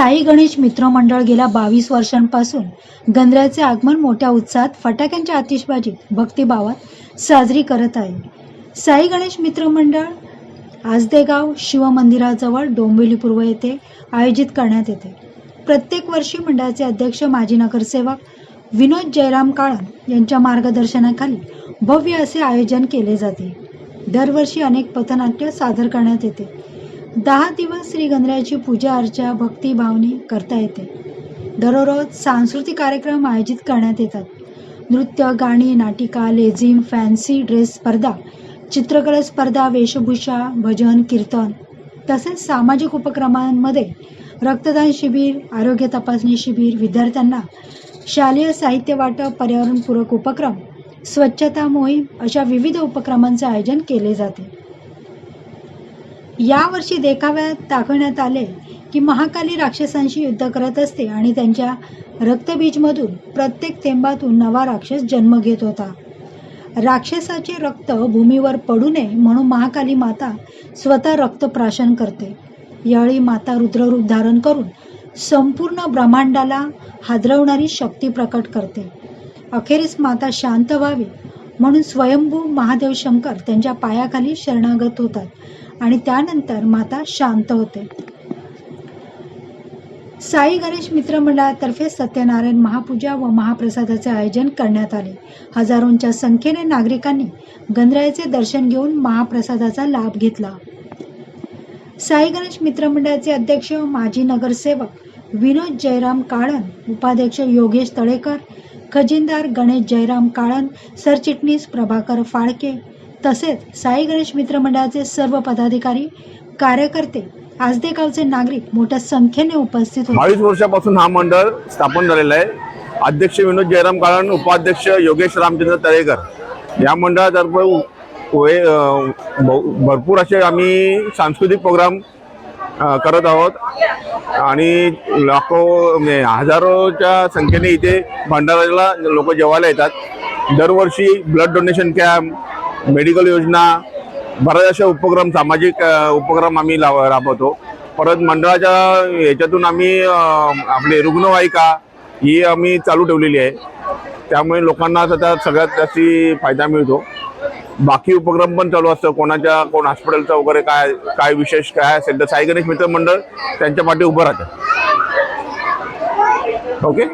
साई गणेश मित्र मंडळ गेल्या बावीस वर्षांपासून गंधऱ्याचे आगमन मोठ्या उत्साहात फटाक्यांच्या आतिषबाजीत भक्तिभावात साजरी करत आहे. साई गणेश मित्र मंडळ आजदेगाव शिवमंदिराजवळ डोंबिवली पूर्व येथे आयोजित करण्यात येते. प्रत्येक वर्षी मंडळाचे अध्यक्ष माजी नगरसेवक विनोद जयराम काळन यांच्या मार्गदर्शनाखाली भव्य असे आयोजन केले जाते. दरवर्षी अनेक पथनाट्य सादर करण्यात येते. दहा दिवस श्री गंधराची पूजा अर्चा भक्तिभावनी करता येते. दररोज सांस्कृतिक कार्यक्रम आयोजित करण्यात येतात. नृत्य गाणी नाटिका लेझिम फॅन्सी ड्रेस स्पर्धा चित्रकला स्पर्धा वेशभूषा भजन कीर्तन तसेच सामाजिक उपक्रमांमध्ये रक्तदान शिबिर आरोग्य तपासणी शिबिर विद्यार्थ्यांना शालेय साहित्य वाटप पर्यावरणपूरक उपक्रम स्वच्छता मोहीम अशा विविध उपक्रमांचे आयोजन केले जाते. यावर्षी देखाव्यात दाखवण्यात आले की महाकाली राक्षसांशी युद्ध करत असते आणि त्यांच्या रक्तबीजमधून प्रत्येक थेंबातून नवा राक्षस जन्म घेत होता. राक्षसाचे रक्त भूमीवर पडू नये म्हणून महाकाली माता स्वतः रक्त प्राशन करते. यावेळी माता रुद्ररूप धारण करून संपूर्ण ब्रह्मांडाला हादरवणारी शक्ती प्रकट करते. अखेरीस माता शांत व्हावी म्हणून स्वयंभू महादेव शंकर त्यांच्या पायाखाली शरणागत होतात. आणि त्यानंतर माता शांत होते. साई गणेश मित्र मंडळातर्फे सत्यनारायण महापूजा व महाप्रसादाचे आयोजन करण्यात आले. हजारोंच्या संख्येने नागरिकांनी गंधरायाचे दर्शन घेऊन महाप्रसादाचा लाभ घेतला. साई गणेश मित्र मंडळाचे अध्यक्ष माजी नगरसेवक विनोद जयराम काळन उपाध्यक्ष योगेश तळेकर खजिनदार गणेश जयराम काळन सरचिटणीस प्रभाकर फाळके तसेच साई गणेश मित्र मंडळाचे सर्व पदाधिकारी कार्यकर्ते आजदेगावचे नागरिक मोठ्या संख्येने उपस्थित होते. बावीस वर्षापासून हा मंडळ स्थापन झालेला आहे. अध्यक्ष विनोद जयराम काळन उपाध्यक्ष योगेश रामचंद्र तळेकर या मंडळातर्फे भरपूर असे आम्ही सांस्कृतिक प्रोग्राम करत आहोत. आणि लाखो म्हणजे हजारोच्या संख्येने इथे भंडाराला लोक जेवायला येतात. दरवर्षी ब्लड डोनेशन कॅम्प मेडिकल योजना बऱ्याच अशा उपक्रम सामाजिक उपक्रम आम्ही लाव राबवतो. परत मंडळाच्या याच्यातून आम्ही आपले आपली रुग्णवाहिका ही आम्ही चालू ठेवलेली आहे. त्यामुळे लोकांना आता सगळ्यात जास्ती फायदा मिळतो. बाकी उपक्रम पण चालू असतं. कोणाच्या कोण हॉस्पिटलचा वगैरे काय काय विशेष काय असेल तर साई गणेश मित्र मंडळ त्यांच्या पाठी उभं राहतं. ओके?